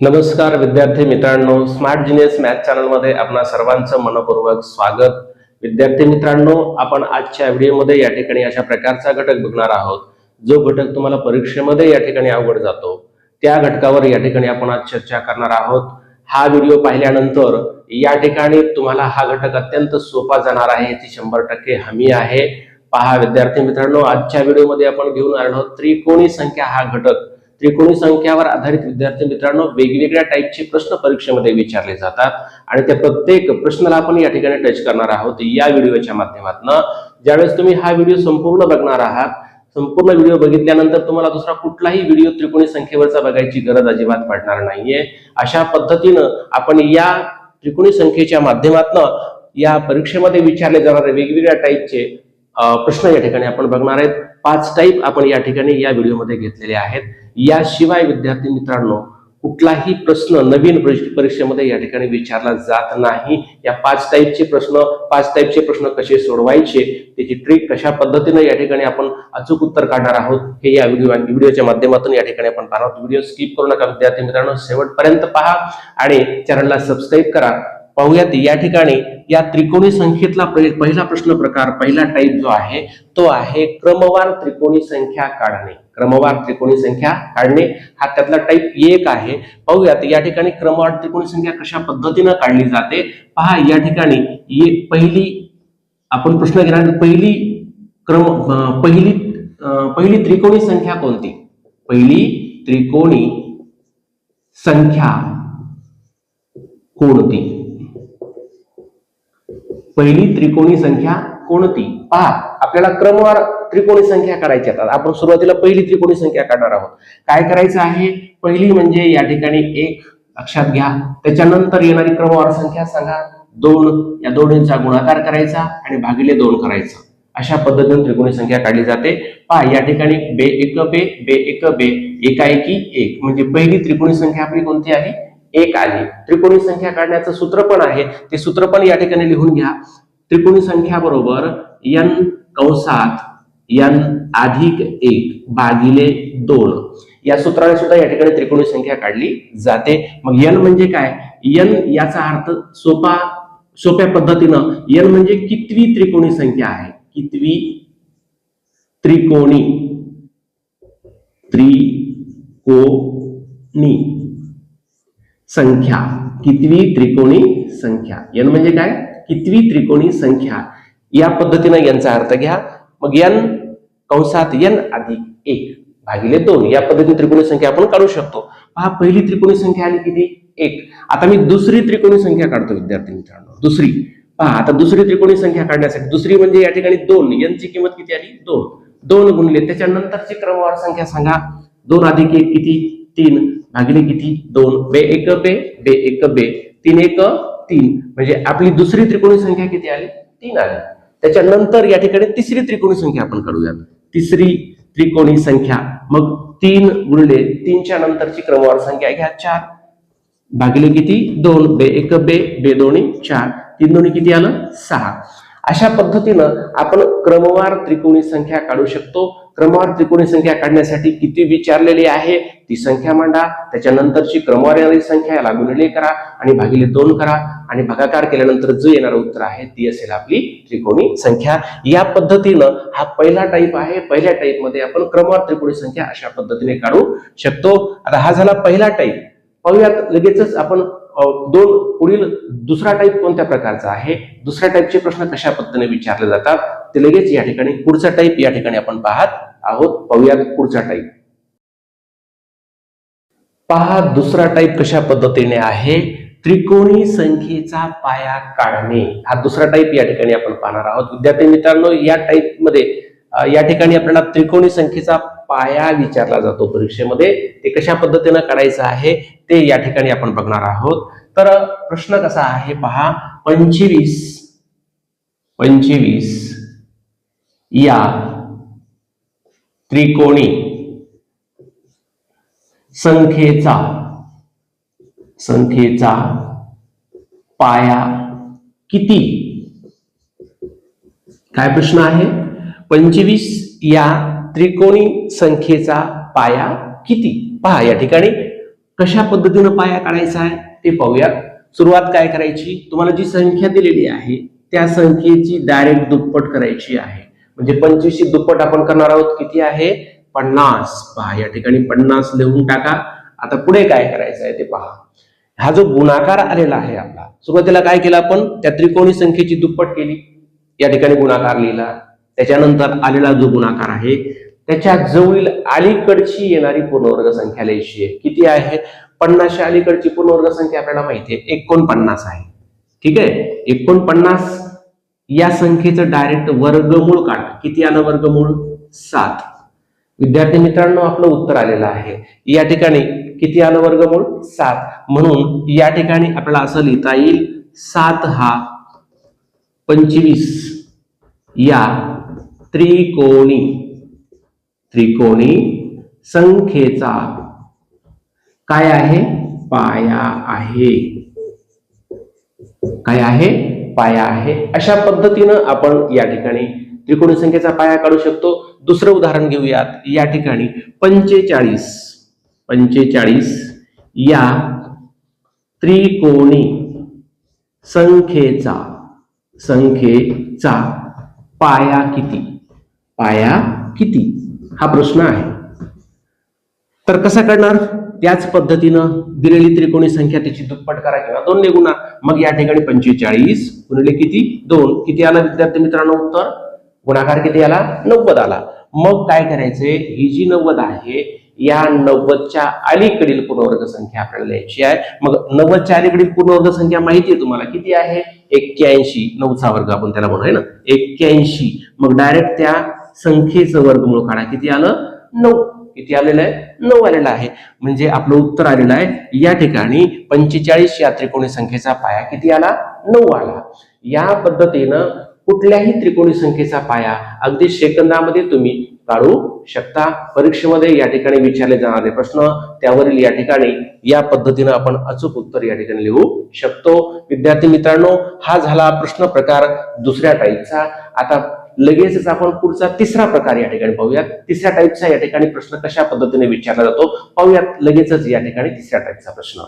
नमस्कार विद्यार्थी मित्रांनो स्मार्ट जिनियस मॅथ चॅनलमध्ये आपणा सर्वांचं मनपूर्वक स्वागत. विद्यार्थी मित्रांनो आपण आजच्या व्हिडिओमध्ये या ठिकाणी अशा प्रकारचा घटक बघणार आहोत. जो घटक तुम्हाला परीक्षेमध्ये या ठिकाणी अवघड जातो त्या घटकावर या ठिकाणी आपण आज चर्चा करणार आहोत. हा व्हिडिओ पाहिल्यानंतर या ठिकाणी तुम्हाला हा घटक अत्यंत सोपा जाणार आहे याची शंभर टक्के हमी आहे. पहा विद्यार्थी मित्रांनो आजच्या व्हिडिओमध्ये आपण घेऊन आलो आहोत त्रिकोणी संख्या हा घटक. त्रिकोणी संख्यावर आधारित विद्यार्थी मित्रांनो वेगवेगळ्या टाईपचे प्रश्न परीक्षेमध्ये विचारले जातात. आणि त्या प्रत्येक प्रश्नाला आपण या ठिकाणी टच करणार आहोत. या व्हिडिओच्या माध्यमातून. ज्यावेळेस तुम्ही हा व्हिडिओ संपूर्ण बघणार आहात संपूर्ण व्हिडिओ बघितल्यानंतर तुम्हाला दुसरा कुठलाही व्हिडिओ त्रिकोणी संख्येवरचा बघायची गरज अजिबात पडणार नाहीये. अशा पद्धतीनं आपण या त्रिकोणी संख्येच्या माध्यमातून या परीक्षेमध्ये विचारले जाणारे वेगवेगळ्या टाईपचे प्रश्न या ठिकाणी आपण बघणार आहेत. पाच टाईप आपण या ठिकाणी या व्हिडिओमध्ये घेतलेले आहेत. याशिवाय विद्यार्थी मित्रांनो कुठलाही प्रश्न नवीन परीक्षेमध्ये या ठिकाणी विचारला जात नाही. या पाच टाईपचे प्रश्न पाच टाईपचे प्रश्न कसे सोडवायचे त्याची ट्रिक कशा पद्धतीने या ठिकाणी आपण अचूक उत्तर काढणार आहोत हे या व्हिडिओ व्हिडिओच्या माध्यमातून या ठिकाणी आपण पाहणार आहोत. व्हिडिओ स्किप करू नका विद्यार्थी मित्रांनो. शेवटपर्यंत पहा आणि चॅनलला सबस्क्राईब करा. पाहूयात या ठिकाणी या त्रिकोणी संख्येतला पहिला प्रश्न प्रकार पहिला टाईप जो आहे तो आहे क्रमवार त्रिकोणी संख्या काढणे. क्रमवार त्रिकोणी संख्या काढणे. हा त्यातला टाईप एक आहे. पाहूयात या ठिकाणी क्रमवार त्रिकोणी संख्या कशा पद्धतीनं काढली जाते? पहा या ठिकाणी एक पहिली आपण प्रश्न घेणार पहिली क्रम पहिली पहिली त्रिकोणी संख्या कोणती? पहिली त्रिकोणी संख्या कोणती? पहिली त्रिकोणी संख्या कोणती? पहा आपल्याला क्रमवार त्रिकोणी संख्या काढायच्या आहेत आपण सुरुवातीला पहिली त्रिकोणी संख्या काढणार आहोत. काय करायचं आहे? पहिली म्हणजे या ठिकाणी एक लक्षात घ्या. त्याच्यानंतर येणारी क्रमवार संख्या सांगा. दोन या दोन्हींचा गुणाकार करायचा आणि भागिले दोन करायचा. अशा पद्धतीने त्रिकोणी संख्या काढली जाते. पहा या ठिकाणी बे एक बे बे एक बे एकाएकी एक. म्हणजे पहिली त्रिकोणी संख्या आपली कोणती आहे? एक आली त्रिकोणी संख्या काढण्याचं सूत्र पण आहे. ते सूत्र पण या ठिकाणी लिहून घ्या. त्रिकोणी संख्या बरोबर यन कंसात यन अधिक एक भागिले दोन. या सूत्राने सुद्धा या ठिकाणी त्रिकोणी संख्या काढली जाते. मग यन म्हणजे काय? यन याचा अर्थ सोपा सोप्या पद्धतीनं यन म्हणजे कितवी त्रिकोणी संख्या आहे? कितवी त्रिकोणी? त्रिकोणी. संख्या. कितवी त्रिकोणी संख्या. एन म्हणजे काय? कितवी त्रिकोणी संख्या. या पद्धतीनं यांचा अर्थ घ्या. मग एन कंसात एन अधिक एक भागिले दोन. या पद्धतीने त्रिकोणी संख्या आपण काढू शकतो. पहा पहिली त्रिकोणी संख्या आली किती? एक. आता मी दुसरी त्रिकोणी संख्या काढतो विद्यार्थी मित्रांनो. दुसरी. पहा आता दुसरी त्रिकोणी संख्या काढण्यासाठी दुसरी म्हणजे या ठिकाणी दोन. यांची किंमत किती आली? दोन. दोन गुणले त्याच्यानंतरची क्रमवार संख्या सांगा. दोन अधिक एक किती? तीन. भागिले किती? दोन. बे एक बे बे एक बे. तीन एक तीन. म्हणजे आपली दुसरी त्रिकोणी संख्या किती आली? तीन आली. त्याच्यानंतर या ठिकाणी तिसरी त्रिकोणी संख्या आपण काढूया तिसरी त्रिकोणी संख्या. मग तीन गुणले तीनच्या नंतरची क्रमवार संख्या घ्या चार. भागिले किती? दोन. बे एक बे बे दोन्ही चार. तीन दोन्ही किती आलं? सहा. अशा पद्धतीनं आपण क्रमवार त्रिकोणी संख्या काढू शकतो. क्रमवार त्रिकोणी संख्या काढण्यासाठी किती विचारलेली आहे? ती संख्या मांडा. त्याच्यानंतरची क्रमवार येणारी संख्या याला गुणले करा आणि भागिले दोन करा आणि भागाकार केल्यानंतर जो येणारं उत्तर आहे ती असेल आपली त्रिकोणी संख्या. या पद्धतीनं हा पहिला टाईप आहे. पहिल्या टाईपमध्ये आपण क्रमवार त्रिकोणी संख्या अशा पद्धतीने काढू शकतो. आता हा झाला पहिला टाईप पाहूयात लगेचच आपण दोन पुढील दुसरा टाईप कोणत्या प्रकारचा आहे? दुसऱ्या टाईपचे प्रश्न कशा पद्धतीने विचारले जातात? ते लगेच या ठिकाणी पुढचा टाईप या ठिकाणी आपण पाहत आहोत. पाहूयात पुढचा टाईप पहा दुसरा टाईप कशा पद्धतीने आहे? त्रिकोणी संख्येचा पाया काढणे. हा दुसरा टाईप या ठिकाणी आपण पाहणार आहोत. विद्यार्थी मित्रांनो या टाईपमध्ये या ठिकाणी आपल्याला त्रिकोणी संख्येचा पाया विचारला जातो परीक्षेमध्ये. ते कशा पद्धतीनं काढायचं आहे ते या ठिकाणी आपण बघणार आहोत. तर प्रश्न कसा आहे पहा. पंचवीस पंचवीस या त्रिकोणी. संख्येचा. संख्येचा पाया किती? काय प्रश्न आहे? पंचवीस या त्रिकोणी संख्येचा पाया किती? पहा या ठिकाणी कशा पद्धतीनं पाया काढायचा आहे ते पाहूयात. सुरुवात काय करायची? तुम्हाला जी संख्या दिलेली आहे त्या संख्येची डायरेक्ट दुप्पट करायची आहे. म्हणजे पंचवीसची दुप्पट आपण करणार आहोत. किती आहे? पन्नास. पहा या ठिकाणी पन्नास लिहून टाका. आता पुढे काय करायचं आहे ते पहा. हा जो गुणाकार आलेला आहे आपला सुरुवातीला काय केलं आपण? त्या त्रिकोणी संख्येची दुप्पट केली. या ठिकाणी गुणाकार लिहिला. त्याच्यानंतर आलेला जो गुणाकार आहे त्याच्या जवळील अलीकडची येणारी पूर्णवर्ग संख्या लिहायची आहे किती आहे? पन्नासच्या अलीकडची पूर्णवर्ग संख्या आपल्याला माहिती आहे एकोणपन्नास आहे. ठीक आहे? एकोणपन्नास या संख्येचं डायरेक्ट वर्गमूळ काढा. किती आलं वर्गमूळ? सात. विद्यार्थी मित्रांनो आपलं उत्तर आलेलं आहे. या ठिकाणी किती आलं वर्गमूळ? सात. म्हणून या ठिकाणी आपल्याला असं लिहिता येईल सात हा पंचवीस. या त्रिकोणी त्रिकोणी संख्येचा काय आहे? पाया आहे. काय आहे? पाया आहे. अशा पद्धतीनं आपण या ठिकाणी त्रिकोणी संख्येचा पाया काढू शकतो. दुसरं उदाहरण घेऊयात. या ठिकाणी पंचेचाळीस पंचेचाळीस या त्रिकोणी संख्येचा संख्येचा पाया किती? पाया किती? हा प्रश्न आहे. तर कसा करणार त्याच पद्धतीनं दिलेली त्रिकोणी संख्या त्याची दुप्पट करा किंवा दोन ने गुणा मग या ठिकाणी पंचेचाळीस गुणिले किती? दोन. किती आला विद्यार्थी मित्रांनो उत्तर? गुणाकार किती आला? नव्वद आला. मग काय करायचंय? ही जी नव्वद आहे या नव्वदच्या अलीकडील पूर्णवर्ग संख्या आपल्याला लिहायची आहे. मग नव्वदच्या अलीकडील पूर्णवर्ग संख्या माहिती आहे तुम्हाला? किती आहे? एक्क्याऐंशी. नऊचा वर्ग आपण त्याला म्हणूया ना? एक्क्याऐंशी. मग डायरेक्ट त्या संख्येचं वर्गमूळ काढा. किती आलं? नऊ. किती आलेलं आहे? नऊ आलेला आहे. म्हणजे आपलं उत्तर आलेलं आहे. या ठिकाणी पंचेचाळीस या त्रिकोणी संख्येचा पाया किती आला? नऊ आला. या पद्धतीनं कुठल्याही त्रिकोणी संख्येचा पाया अगदी सेकंदामध्ये तुम्ही काढू शकता. परीक्षेमध्ये या ठिकाणी विचारले जाणारे प्रश्न त्यावरील या ठिकाणी या पद्धतीनं आपण अचूक उत्तर या ठिकाणी लिहू शकतो. विद्यार्थी मित्रांनो हा झाला प्रश्न प्रकार दुसऱ्या टाईपचा. आता लगेचच आपण पुढचा तिसरा प्रकार या ठिकाणी पाहूयात. तिसऱ्या टाईपचा या ठिकाणी प्रश्न कशा पद्धतीने विचारला जातो? पाहूयात लगेचच या ठिकाणी तिसऱ्या टाईपचा प्रश्न.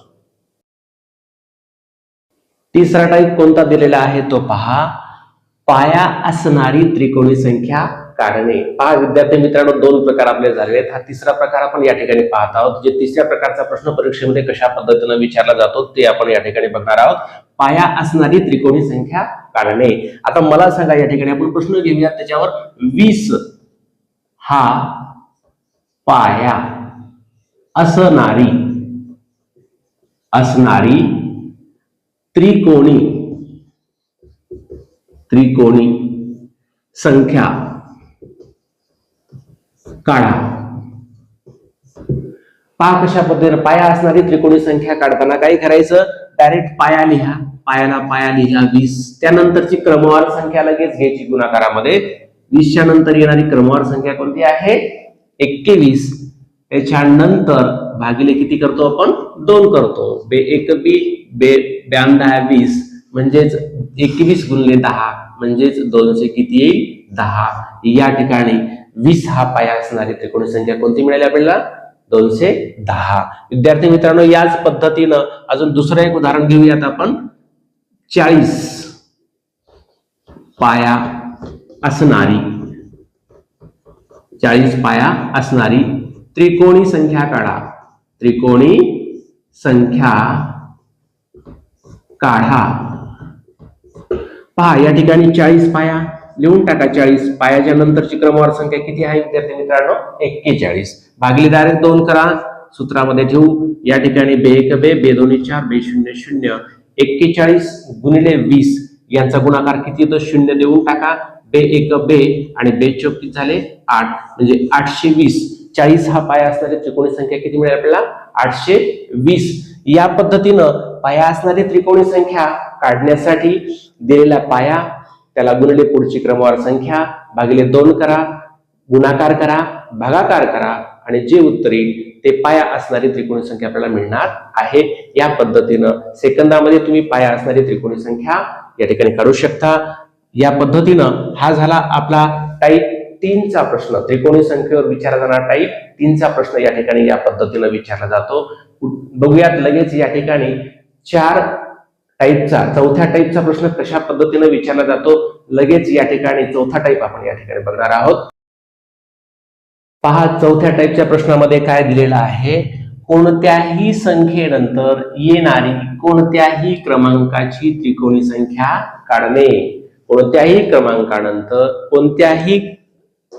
तिसरा टाईप कोणता दिलेला आहे? तो पहा. पाया असणारी त्रिकोणी संख्या कारणे पहा विद्यार्थी मित्रांनो दोन प्रकार आपले झालेले आहेत हा तिसरा प्रकार आपण या ठिकाणी पाहत आहोत. जे तिसऱ्या प्रकारचा प्रश्न परीक्षेमध्ये कशा पद्धतीने विचारला जातो ते आपण या ठिकाणी बघणार आहोत. पाया असणारी त्रिकोणी संख्या काढणे. आता मला सांगा या ठिकाणी आपण प्रश्न घेऊयात. त्याच्यावर वीस हा पाया असणारी असणारी त्रिकोणी त्रिकोणी संख्या काढा. पा कशा पद्धतीने पाया असणारी त्रिकोणी संख्या काढताना काय करायचं? डायरेक्ट पाया लिहा. पायाला पाया लिहा वीस. त्यानंतरची क्रमवार संख्या लगेच घ्यायची गुणाकारामध्ये. वीसच्या नंतर येणारी क्रमवार संख्या कोणती आहे? एक्केवीस. त्याच्यानंतर भागिले किती करतो आपण? दोन करतो. बे एक बी बे ब्याण्णव वीस. म्हणजेच एकवीस गुणले दहा. म्हणजेच दोनशे किती येईल? दहा. या ठिकाणी वीस हा पाया असणारी त्रिकोणी संख्या कोणती मिळाली आपल्याला? दोनशे दहा. विद्यार्थी मित्रांनो याच पद्धतीनं अजून दुसरं एक उदाहरण घेऊयात आपण. चाळीस पाया असणारी चाळीस पाया असणारी त्रिकोणी संख्या काढा. त्रिकोणी संख्या काढा. पहा या ठिकाणी चाळीस पाया लिहून टाका चाळीस. पायाच्या नंतरची क्रमवार संख्या किती आहे विद्यार्थी मित्रांनो? एक्केचाळीस. भागिले डायरेक्ट दोन करा सूत्रामध्ये ठेवू. या ठिकाणी बे एक बे बे दोन्ही चार बे शून्य शून्य. एक्केचाळीस गुणिले वीस यांचा गुणाकार किती येतो? शून्य देऊन टाका. बे एक बे आणि बे चौकीत झाले? आठ. म्हणजे आठशे वीस. चाळीस हा पाया असणारी त्रिकोणी संख्या किती मिळेल आपल्याला? आठशे वीस. या पद्धतीनं पाया असणारी त्रिकोणी संख्या काढण्यासाठी दिलेला पाया त्याला गुणले पुढची क्रमवार संख्या भागिले दोन करा गुणाकार करा भागाकार करा. आणि जे उत्तर येईल ते पाया असणारी त्रिकोणी संख्या आपल्याला मिळणार आहे. या पद्धतीनं सेकंदामध्ये तुम्ही पाया असणारी त्रिकोणी संख्या या ठिकाणी काढू शकता. या पद्धतीनं हा झाला आपला टाईप तीनचा प्रश्न. त्रिकोणी संख्येवर विचारला जाणारा टाईप तीनचा प्रश्न या ठिकाणी या पद्धतीनं विचारला जातो. बघूयात लगेच या ठिकाणी चार टाईपचा चौथ्या टाईपचा प्रश्न कशा पद्धतीने विचारला जातो? लगेच या ठिकाणी चौथा टाईप आपण या ठिकाणी बघणार आहोत. पहा चौथ्या टाईपच्या प्रश्नामध्ये काय दिलेलं आहे? कोणत्याही संख्येनंतर येणारी कोणत्याही क्रमांकाची त्रिकोणी संख्या काढणे. कोणत्याही क्रमांकानंतर कोणत्याही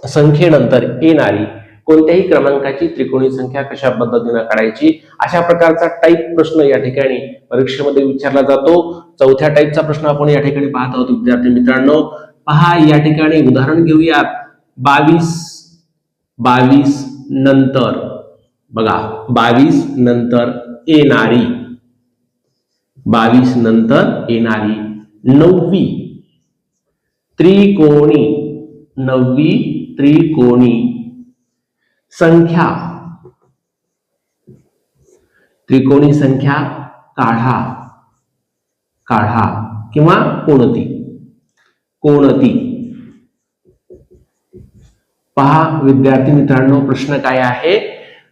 संख्येनंतर येणारी कोणत्याही क्रमांकाची त्रिकोणी संख्या कशा पद्धतीनं काढायची? अशा प्रकारचा टाईप प्रश्न या ठिकाणी परीक्षेमध्ये विचारला जातो. चौथ्या टाईपचा प्रश्न आपण या ठिकाणी पाहत आहोत विद्यार्थी मित्रांनो. पहा या ठिकाणी उदाहरण घेऊयात. बावीस बावीस नंतर, बघा, बावीस नंतर येणारी, बावीस नंतर येणारी नववी, त्रिकोणी नववी त्रिकोणी संख्या. त्रिकोणी संख्या काढा काढा किंवा कोणती? कोणती? पहा विद्यार्थी मित्रांनो प्रश्न काय आहे?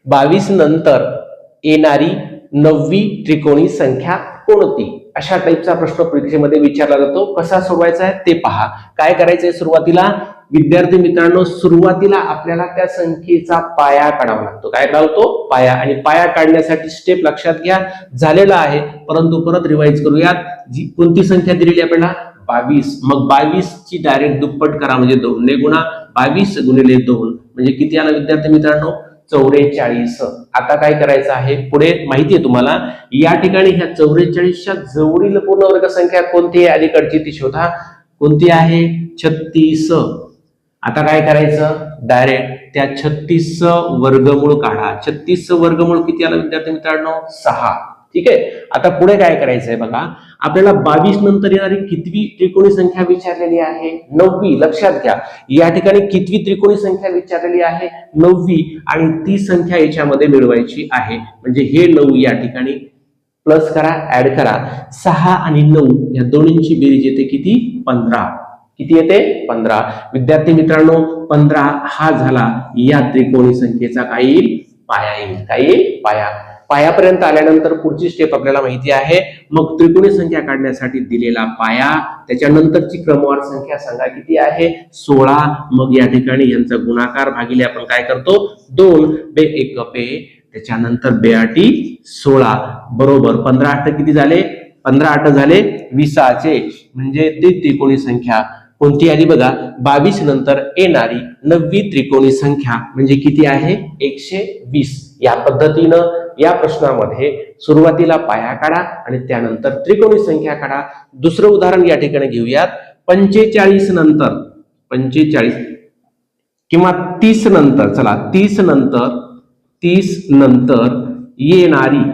बावीस नंतर येणारी नववी त्रिकोणी संख्या कोणती? अशा टाईपचा प्रश्न परीक्षेमध्ये विचारला जातो. कसा सोडवायचा आहे ते पहा. काय करायचंय सुरुवातीला? विद्यार्थी मित्रांनो सुरुवातीला आपल्याला त्या संख्येचा पाया काढावा लागतो. काय काढतो? पाया. आणि पाया काढण्यासाठी स्टेप लक्षात घ्या. झालेला आहे. परंतु परत रिवाइज करूयात. जी कोणती संख्या दिलेली आपल्याला? बावीस मग बावीस ची डायरेक्ट दुप्पट करा म्हणजे दोन ने गुणा बावीस गुणिले दोन म्हणजे किती आला विद्यार्थी मित्रांनो? चौवेचाळीस आता काय करायचं आहे? पुढे माहिती आहे तुम्हाला या ठिकाणी ह्या चौवेचाळीसच्या जवळील पूर्णवर्ग संख्या कोणती आहे? अलीकडची ती शोधा. कोणती आहे? छत्तीस. आता काय करायचं? डायरेक्ट त्या छत्तीस वर्गमूळ काढा. छत्तीस वर्गमूळ किती आला विद्यार्थी मित्रांनो? सहा. ठीक आहे? आता पुढे काय करायचंय बघा? आपल्याला बावीस नंतर येणारी कितवी त्रिकोणी संख्या विचारलेली आहे? नववी लक्षात घ्या. या ठिकाणी कितवी त्रिकोणी संख्या विचारलेली आहे? नववी आणि ती संख्या याच्यामध्ये मिळवायची आहे. म्हणजे हे नऊ या ठिकाणी प्लस करा ऍड करा. सहा आणि नऊ या दोन्हींची बेरीज येते किती? पंधरा. किती येते? पंधरा. विद्यार्थी मित्रांनो पंधरा हा झाला या त्रिकोणी संख्येचा काही पाया येईल. काही पाया. पायापर्यंत आल्यानंतर पुढची स्टेप आपल्याला माहिती आहे. मग त्रिकोणी संख्या काढण्यासाठी दिलेला पाया त्याच्यानंतरची क्रमवार संख्या सांगा किती आहे? सोळा. मग या ठिकाणी यांचा गुणाकार भागिले आपण काय करतो? दोन. बे एक पे त्याच्यानंतर बेआटी सोळा. बरोबर. पंधरा आठ किती झाले? पंधरा आठ झाले विसाचे. म्हणजे ती त्रिकोणी संख्या कोणती आली बघा? बावीस नंतर येणारी नववी त्रिकोणी संख्या म्हणजे किती आहे? एकशे वीस. या पद्धतीनं या प्रश्नामध्ये सुरुवातीला पाया काढा आणि त्यानंतर त्रिकोणी संख्या काढा. दुसरं उदाहरण या ठिकाणी घेऊयात. पंचेचाळीस नंतर पंचेचाळीस किंवा तीस नंतर चला तीस नंतर तीस नंतर येणारी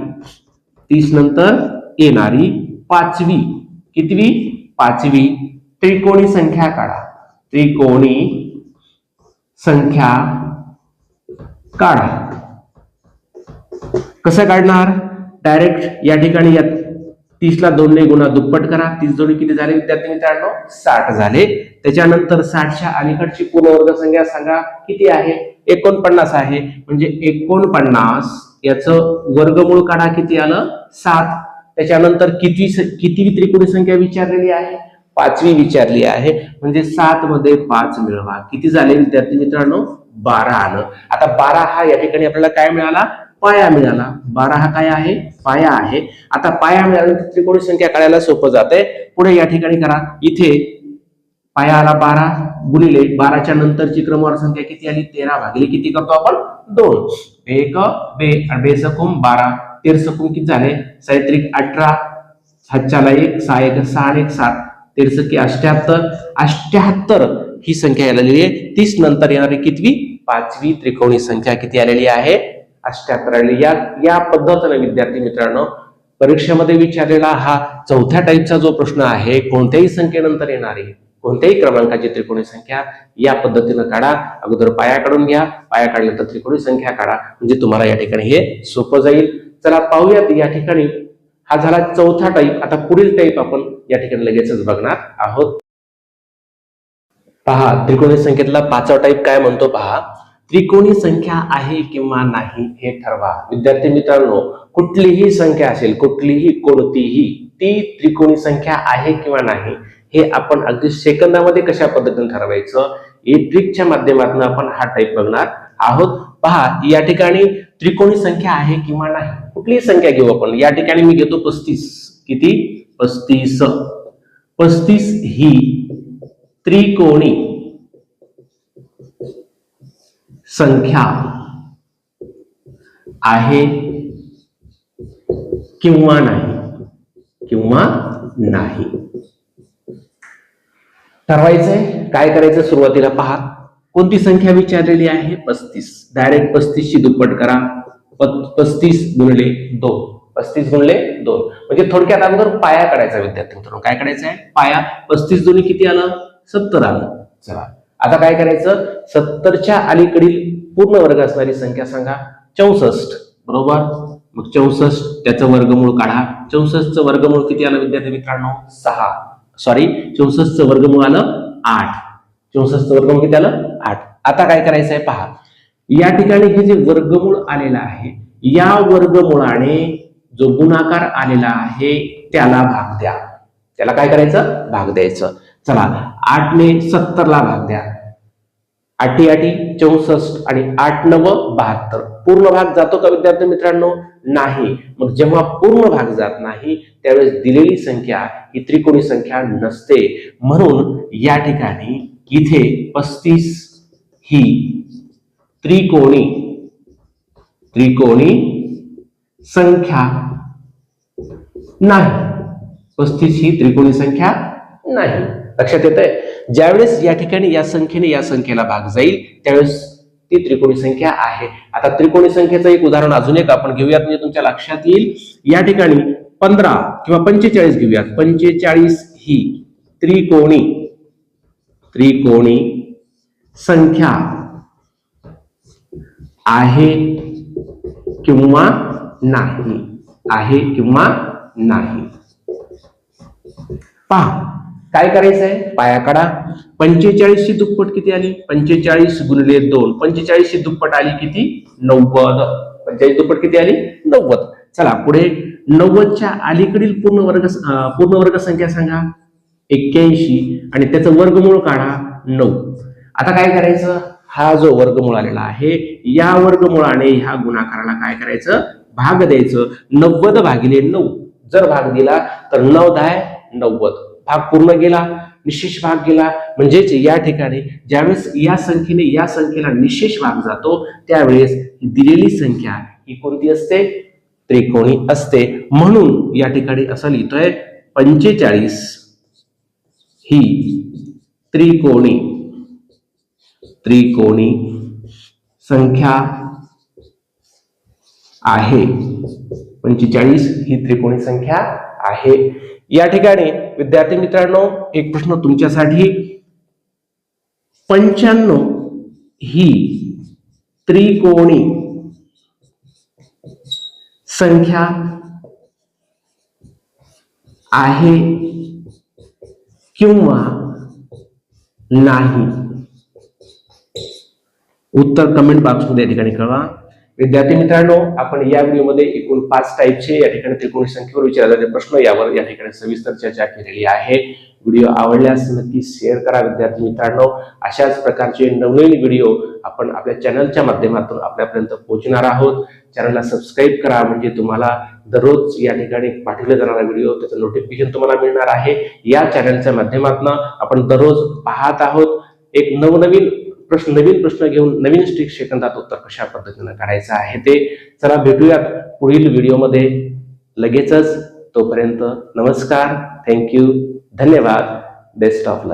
तीस नंतर येणारी पाचवी कितवी? पाचवी. त्रिकोणी संख्या काढा. त्रिकोणी संख्या काढा. कसं काढणार? डायरेक्ट या ठिकाणी या तीसला दोनने गुणा दुप्पट करा. तीस जोडी किती झाले? विद्यार्थी मित्रांनो साठ झाले. त्याच्यानंतर साठच्या अलीकडची पूर्णवर्ग संख्या सांगा. किती आहे? एकोणपन्नास आहे. म्हणजे एकोणपन्नास याचं वर्गमूळ काढा. किती आलं? सात. त्याच्यानंतर किती किती त्रिकोणी संख्या विचारलेली आहे? पाचवी विचारली आहे. म्हणजे सात मध्ये पाच मिळवा. किती झाले? विद्यार्थी मित्रांनो बारा आलं. आता बारा हा या ठिकाणी आपल्याला काय मिळाला? पाया मिळाला. बारा हा काय आहे? पाया आहे. आता पाया मिळाल्यानंतर त्रिकोणी संख्या काढायला सोपं जाते पुढे या ठिकाणी करा. इथे पाया आला बारा गुणिले बाराच्या नंतरची क्रमवार संख्या किती आली? तेरा भागिले किती करतो आपण? दोन. एक बे बे सकुम बारा. तेर सकुम किती झाले? सैत्रिक अठरा हातच्याला एक सहा एक सहा आणि एक सात. तेरसकी अष्ट्याहत्तर. अष्ट्याहत्तर ही संख्या आलेली आहे. तीस नंतर येणारी कितवी? पाचवी त्रिकोणी संख्या किती आलेली आहे? अष्ट्याहत्तर आलेली या या पद्धतीने विद्यार्थी मित्रांनो परीक्षेमध्ये विचारलेला हा चौथ्या टाईपचा जो प्रश्न आहे कोणत्याही संख्येनंतर येणारी कोणत्याही क्रमांकाची त्रिकोणी संख्या या पद्धतीनं काढा. अगोदर पाया काढून घ्या. पाया काढल्यानंतर त्रिकोणी संख्या काढा. म्हणजे तुम्हाला या ठिकाणी हे सोपं जाईल. चला पाहूयात या ठिकाणी. हा झाला चौथा टाईप आता पुढील टाईप आपण या ठिकाणी लगेचच बघणार आहोत. पहा त्रिकोणी संख्येतला पाचवा टाईप काय म्हणतो पहा? त्रिकोणी संख्या आहे किंवा नाही हे ठरवा. विद्यार्थी मित्रांनो कुठलीही संख्या असेल कुठलीही कोणतीही ती त्रिकोणी संख्या आहे किंवा नाही हे आपण अगदी सेकंदामध्ये कशा पद्धतीने ठरवायचं हे ट्रिकच्या माध्यमातून आपण हा टाईप बघणार आहोत. पहा या ठिकाणी त्रिकोणी संख्या आहे किंवा नाही. कुठलीही संख्या घेऊ आपण. या ठिकाणी मी घेतो पस्तीस. किती? पस्तीस. पस्तीस ही त्रिकोणी संख्या आहे किंवा नाही? किंवा नाही. ठरवायचंय? काय करायचं सुरुवातीला पहा. कोणती संख्या विचारलेली आहे? पस्तीस. डायरेक्ट पस्तीस ची दुप्पट करा. प- पस्तीस गुणले दोन. पस्तीस गुणले दोन. म्हणजे थोडक्यात अगोदर पाया काढायचा विद्यार्थी मित्रांनो. काय करायचं आहे पाया. पस्तीस दोन्ही किती आलं? सत्तर आलं. चला. आता काय करायचं? सत्तरच्या अलीकडील पूर्ण वर्ग असणारी संख्या सांगा. चौसष्ट. बरोबर? मग चौसष्ट त्याचं वर्गमूळ काढा. चौसष्टचं वर्गमूळ किती आलं विद्यार्थी मित्रांनो? सहा. सॉरी चौसष्टचं वर्गमूळ आलं आठ. चौसष्टचं वर्गमूळ किती आलं? आठ. आता काय करायचं आहे पहा. या ठिकाणी हे जे वर्गमूळ आलेलं आहे या वर्गमुळाने जो गुणाकार आलेला आहे त्याला भाग द्या. त्याला काय करायचं? भाग द्यायचं. चला आठने सत्तरला भाग द्या. आठी आठी चौसष्ट आणि आठ नव बहात्तर. पूर्ण भाग जातो का विद्यार्थी मित्रांनो? नाही. मग जेव्हा पूर्ण भाग जात नाही त्यावेळेस दिलेली संख्या ही त्रिकोणी संख्या नसते. म्हणून या ठिकाणी इथे पस्तीस ही त्रिकोणी त्रिकोणी संख्या नाही. पस्तीस ही त्रिकोणी संख्या नाही. लक्षात येत आहे ज्यावेळेस या ठिकाणी या संख्येने या संख्येला भाग जाईल त्यावेळेस ती त्रिकोणी संख्या आहे. आता त्रिकोणी संख्येचं एक उदाहरण अजून एक आपण घेऊयात म्हणजे तुमच्या लक्षात येईल. या ठिकाणी पंधरा किंवा पंचेचाळीस घेऊयात. पंचेचाळीस ही त्रिकोणी त्रिकोणी संख्या आहे किंवा नाही? आहे किंवा नाही? पहा. काय करायचंय? पाया काढा. पंचेचाळीसची दुप्पट किती आली? पंचेचाळीस गुणिले दोन. पंचेचाळीसची दुप्पट आली किती? नव्वद. पंचेचाळीस दुप्पट किती आली? नव्वद. चला पुढे. नव्वदच्या अलीकडील पूर्ण वर्ग पूर्ण वर्ग संख्या सांगा. एक्क्याऐंशी. आणि त्याचं वर्गमूळ काढा. नऊ. आता काय करायचं? हा जो वर्गमूळ आलेला आहे या वर्गमुळाने ह्या गुणाकाराला काय करायचं? भाग द्यायचं. नव्वद भागिले नऊ. जर भाग दिला तर नऊ दहा नव्वद. भाग पूर्ण गेला निशेष भाग गेला म्हणजेच या ठिकाणी ज्यावेळेस या संख्येने या संख्येला निशेष भाग जातो त्यावेळेस दिलेली संख्या ही कोणती असते? त्रिकोणी असते. म्हणून या ठिकाणी असं लिहितोय पंचेचाळीस ही त्रिकोणी त्रिकोणी संख्या आहे. पंचेचाळीस ही त्रिकोणी संख्या आहे. या ठिकाणी विद्यार्थी मित्रांनो एक प्रश्न तुमच्यासाठी. पंच्याण्णव ही त्रिकोणी संख्या आहे किंवा नाही? उत्तर कमेंट बॉक्समध्ये या ठिकाणी कळवा. विद्यार्थी मित्रांनो आपण या व्हिडिओमध्ये एकूण पाच टाईपचे या ठिकाणी त्रिकोणी संख्येवर विचारलेले प्रश्न यावर या ठिकाणी सविस्तर चर्चा केलेली आहे. व्हिडिओ आवडल्यास नक्की शेअर करा विद्यार्थी मित्रांनो. अशाच प्रकारचे नवनवीन व्हिडिओ आपण आपल्या चॅनलच्या माध्यमातून आपल्यापर्यंत पोहोचणार आहोत. चॅनलला सबस्क्राईब करा म्हणजे तुम्हाला दररोज या ठिकाणी पाठवले जाणारा व्हिडिओ त्याचं नोटिफिकेशन तुम्हाला मिळणार आहे. या चॅनलच्या माध्यमातून आपण दररोज पाहत आहोत. एक नवनवीन प्रश्न नवीन प्रश्न घेऊन नवीन स्ट्रिक सेकंदात उत्तर कशा पद्धतीनं काढायचं आहे ते चला भेटूयात पुढील व्हिडिओमध्ये. लगेचच तोपर्यंत नमस्कार थँक्यू धन्यवाद बेस्ट ऑफ लक.